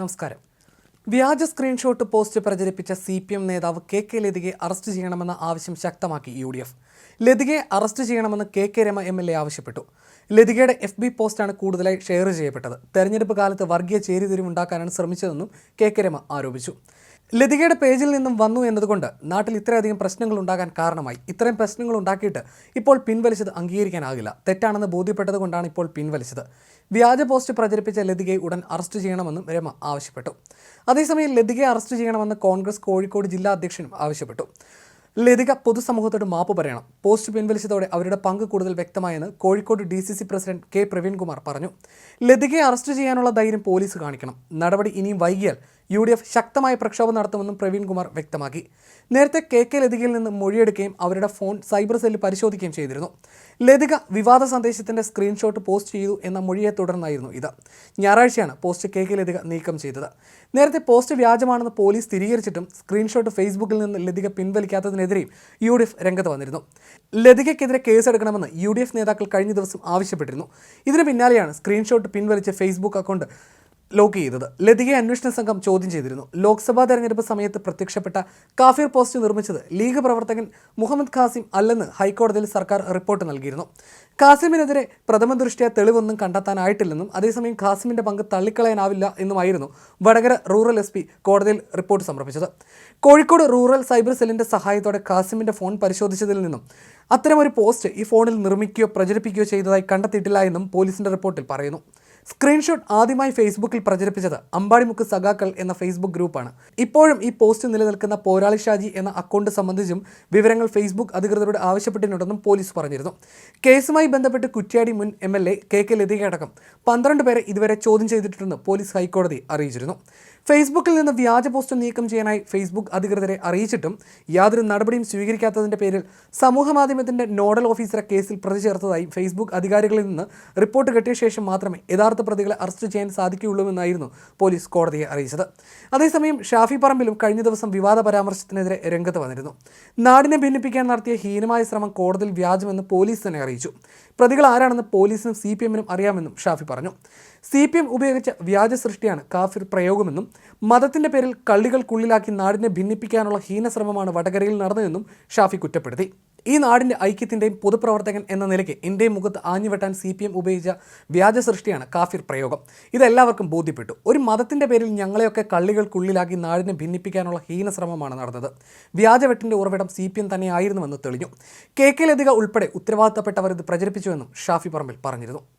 നമസ്കാരം. വ്യാജ screenshot post പ്രചരിപ്പിച്ച സി പി എം നേതാവ് കെ കെ ലതികയെ അറസ്റ്റ് ചെയ്യണമെന്ന ആവശ്യം ശക്തമാക്കി യു ഡി എഫ്. ലതികയെ അറസ്റ്റ് ചെയ്യണമെന്ന് K K Rama M L A ആവശ്യപ്പെട്ടു. ലതികയുടെ എഫ് ബി പോസ്റ്റാണ് കൂടുതലായി ഷെയർ ചെയ്യപ്പെട്ടത്. തെരഞ്ഞെടുപ്പ് കാലത്ത് വർഗീയ ചേരിതിരിവുണ്ടാക്കാനാണ് ശ്രമിച്ചതെന്നും കെ കെ രമ ആരോപിച്ചു. ലതികയുടെ പേജിൽ നിന്നും വന്നു എന്നതുകൊണ്ട് നാട്ടിൽ ഇത്രയധികം പ്രശ്നങ്ങൾ ഉണ്ടാകാൻ കാരണമായി. ഇത്രയും പ്രശ്നങ്ങൾ ഉണ്ടാക്കിയിട്ട് ഇപ്പോൾ പിൻവലിച്ചത് അംഗീകരിക്കാനാകില്ല. തെറ്റാണെന്ന് ബോധ്യപ്പെട്ടത് കൊണ്ടാണ് ഇപ്പോൾ പിൻവലിച്ചത്. വ്യാജ പോസ്റ്റ് പ്രചരിപ്പിച്ച ലതികയെ ഉടൻ അറസ്റ്റ് ചെയ്യണമെന്നും രമ ആവശ്യപ്പെട്ടു. അതേസമയം ലതികയെ അറസ്റ്റ് ചെയ്യണമെന്ന് കോൺഗ്രസ് കോഴിക്കോട് ജില്ലാ അധ്യക്ഷനും ആവശ്യപ്പെട്ടു. ലതിക പൊതുസമൂഹത്തോട് മാപ്പ് പറയണം. പോസ്റ്റ് പിൻവലിച്ചതോടെ അവരുടെ പങ്ക് കൂടുതൽ വ്യക്തമായെന്ന് Kozhikode D C C president K Praveen Kumar പറഞ്ഞു. ലതികയെ അറസ്റ്റ് ചെയ്യാനുള്ള ധൈര്യം പോലീസ് കാണിക്കണം. നടപടി ഇനിയും വൈകിയാൽ യു ഡി എഫ് ശക്തമായ പ്രക്ഷോഭം നടത്തുമെന്നും പ്രവീൺകുമാർ വ്യക്തമാക്കി. നേരത്തെ കെ കെ ലതികയിൽ നിന്ന് മൊഴിയെടുക്കുകയും അവരുടെ ഫോൺ സൈബർ സെല്ല് പരിശോധിക്കുകയും ചെയ്തിരുന്നു. ലതിക വിവാദ സന്ദേശത്തിന്റെ സ്ക്രീൻഷോട്ട് പോസ്റ്റ് ചെയ്തു എന്ന മൊഴിയെ തുടർന്നായിരുന്നു ഇത്. ഞായറാഴ്ചയാണ് പോസ്റ്റ് കെ കെ ലതിക നീക്കം ചെയ്തത്. നേരത്തെ പോസ്റ്റ് വ്യാജമാണെന്ന് പോലീസ് സ്ഥിരീകരിച്ചിട്ടും സ്ക്രീൻഷോട്ട് ഫേസ്ബുക്കിൽ നിന്ന് ലതിക പിൻവലിക്കാത്തതിനെതിരെയും യു ഡി എഫ് രംഗത്ത് വന്നിരുന്നു. ലതികയ്ക്കെതിരെ കേസെടുക്കണമെന്ന് യു ഡി എഫ് നേതാക്കൾ കഴിഞ്ഞ ദിവസം ആവശ്യപ്പെട്ടിരുന്നു. ഇതിന് പിന്നാലെയാണ് സ്ക്രീൻഷോട്ട് പിൻവലിച്ച ഫേസ്ബുക്ക് അക്കൗണ്ട് ലോക്ക് ചെയ്തത്. ലതികയെ അന്വേഷണ സംഘം ചോദ്യം ചെയ്തിരുന്നു. ലോക്സഭാ തെരഞ്ഞെടുപ്പ് സമയത്ത് പ്രത്യക്ഷപ്പെട്ട കാഫിർ പോസ്റ്റ് നിർമ്മിച്ചത് ലീഗ് പ്രവർത്തകൻ മുഹമ്മദ് ഖാസിം അല്ലെന്ന് ഹൈക്കോടതിയിൽ സർക്കാർ റിപ്പോർട്ട് നൽകിയിരുന്നു. ഖാസിമിനെതിരെ പ്രഥമ ദൃഷ്ടിയ തെളിവൊന്നും കണ്ടെത്താനായിട്ടില്ലെന്നും അതേസമയം ഖാസിമിന്റെ പങ്ക് തള്ളിക്കളയാനാവില്ല എന്നുമായിരുന്നു വടകര റൂറൽ എസ് കോടതിയിൽ റിപ്പോർട്ട് സമർപ്പിച്ചത്. കോഴിക്കോട് റൂറൽ സൈബർ സെല്ലിന്റെ സഹായത്തോടെ ഖാസിമിന്റെ ഫോൺ പരിശോധിച്ചതിൽ നിന്നും അത്തരമൊരു പോസ്റ്റ് ഈ ഫോണിൽ നിർമ്മിക്കുകയോ പ്രചരിപ്പിക്കുകയോ ചെയ്തതായി കണ്ടെത്തിയിട്ടില്ല എന്നും പോലീസിന്റെ റിപ്പോർട്ടിൽ പറയുന്നു. സ്ക്രീൻഷോട്ട് ആദ്യമായി ഫേസ്ബുക്കിൽ പ്രചരിപ്പിച്ചത് അമ്പാടിമുക്ക് സഖാക്കൾ എന്ന ഫേസ്ബുക്ക് ഗ്രൂപ്പാണ്. ഇപ്പോഴും ഈ പോസ്റ്റ് നിലനിൽക്കുന്ന പോരാളി ഷാജി എന്ന അക്കൗണ്ട് സംബന്ധിച്ചും വിവരങ്ങൾ ഫേസ്ബുക്ക് അധികൃതരോട് ആവശ്യപ്പെട്ടിട്ടുണ്ടെന്നും പോലീസ് പറഞ്ഞിരുന്നു. കേസുമായി ബന്ധപ്പെട്ട് കുറ്റ്യാടി മുൻ M L A K K ലതികയടക്കം പന്ത്രണ്ട് പേരെ ഇതുവരെ ചോദ്യം ചെയ്തിട്ടുണ്ടെന്ന് പോലീസ് ഹൈക്കോടതി അറിയിച്ചിരുന്നു. ഫേസ്ബുക്കിൽ നിന്ന് വ്യാജ പോസ്റ്റ് നീക്കം ചെയ്യാനായി ഫേസ്ബുക്ക് അധികൃതരെ അറിയിച്ചിട്ടും യാതൊരു നടപടിയും സ്വീകരിക്കാത്തതിന്റെ പേരിൽ സമൂഹ മാധ്യമത്തിന്റെ നോഡൽ ഓഫീസറെ കേസിൽ പ്രതി ചേർത്തതായി ഫേസ്ബുക്ക് അധികാരികളിൽ നിന്ന് റിപ്പോർട്ട് കിട്ടിയ ശേഷം മാത്രമേ യഥാർത്ഥ പ്രതികളെ അറസ്റ്റ് ചെയ്യാൻ സാധിക്കുകയുള്ളൂവെന്നായിരുന്നു പോലീസ് കോടതിയെ അറിയിച്ചത്. അതേസമയം ഷാഫി പറമ്പിലും കഴിഞ്ഞ ദിവസം വിവാദ പരാമർശത്തിനെതിരെ രംഗത്ത് വന്നിരുന്നു. നാടിനെ ഭിന്നിപ്പിക്കാൻ നടത്തിയ ഹീനമായ ശ്രമം കോടതിയിൽ വ്യാജമെന്ന് പോലീസ് തന്നെ അറിയിച്ചു. പ്രതികൾ ആരാണെന്ന് പോലീസിനും സി പി എമ്മിനും അറിയാമെന്നും ഷാഫി പറഞ്ഞു. സി പി എം ഉപയോഗിച്ച വ്യാജ സൃഷ്ടിയാണ് കാഫിർ പ്രയോഗമെന്നും മതത്തിന്റെ പേരിൽ കള്ളികൾക്കുള്ളിലാക്കി നാടിനെ ഭിന്നിപ്പിക്കാനുള്ള ഹീനശ്രമമാണ് വടകരയിൽ നടന്നതെന്നും ഷാഫി കുറ്റപ്പെടുത്തി. ഈ നാടിന്റെ ഐക്യത്തിന്റെയും പൊതുപ്രവർത്തകൻ എന്ന നിലയ്ക്ക് ഇന്ത്യയും മുഖത്ത് ആഞ്ഞുവെട്ടാൻ സി പി എം ഉപയോഗിച്ച വ്യാജ സൃഷ്ടിയാണ് കാഫിർ പ്രയോഗം. ഇതെല്ലാവർക്കും ബോധ്യപ്പെട്ടു. ഒരു മതത്തിന്റെ പേരിൽ ഞങ്ങളെയൊക്കെ കള്ളികൾക്കുള്ളിലാക്കി നാടിനെ ഭിന്നിപ്പിക്കാനുള്ള ഹീനശ്രമമാണ് നടന്നത്. വ്യാജവെട്ടിന്റെ ഉറവിടം സി പി എം തന്നെയായിരുന്നുവെന്ന് തെളിഞ്ഞു. കെ കെ ലതിക ഉൾപ്പെടെ ഉത്തരവാദിത്തപ്പെട്ടവർ ഇത് പ്രചരിപ്പിച്ചുവെന്നും ഷാഫി പറമ്പിൽ പറഞ്ഞിരുന്നു.